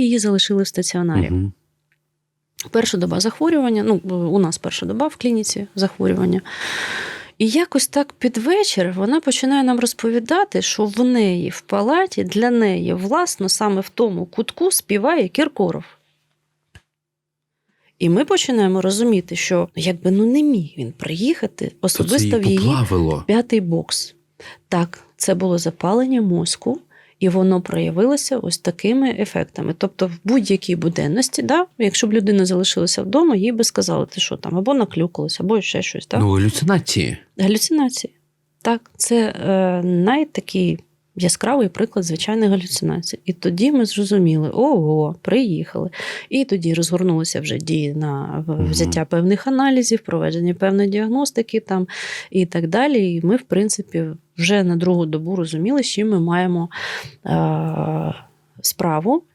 її залишили в стаціонарі. Мгм. Перша доба захворювання, ну, у нас перша доба в клініці захворювання. І якось так під вечір вона починає нам розповідати, що в неї в палаті для неї, власно, саме в тому кутку співає Кіркоров. І ми починаємо розуміти, що якби ну не міг він приїхати особисто в її п'ятий бокс. Так, це було запалення мозку, і воно проявилося ось такими ефектами. Тобто, в будь-якій буденності, да, якщо б людина залишилася вдома, їй би сказали, ти що там, або наклюкалась, або ще щось. Так? Ну, галюцинації. Галюцинації. Так, це е, найтакий яскравий приклад звичайних галюцинацій. І тоді ми зрозуміли, ого, приїхали. І тоді розгорнулися вже дії на взяття певних аналізів, проведення певної діагностики там і так далі. І ми, в принципі, вже на другу добу розуміли, що ми маємо е, справу.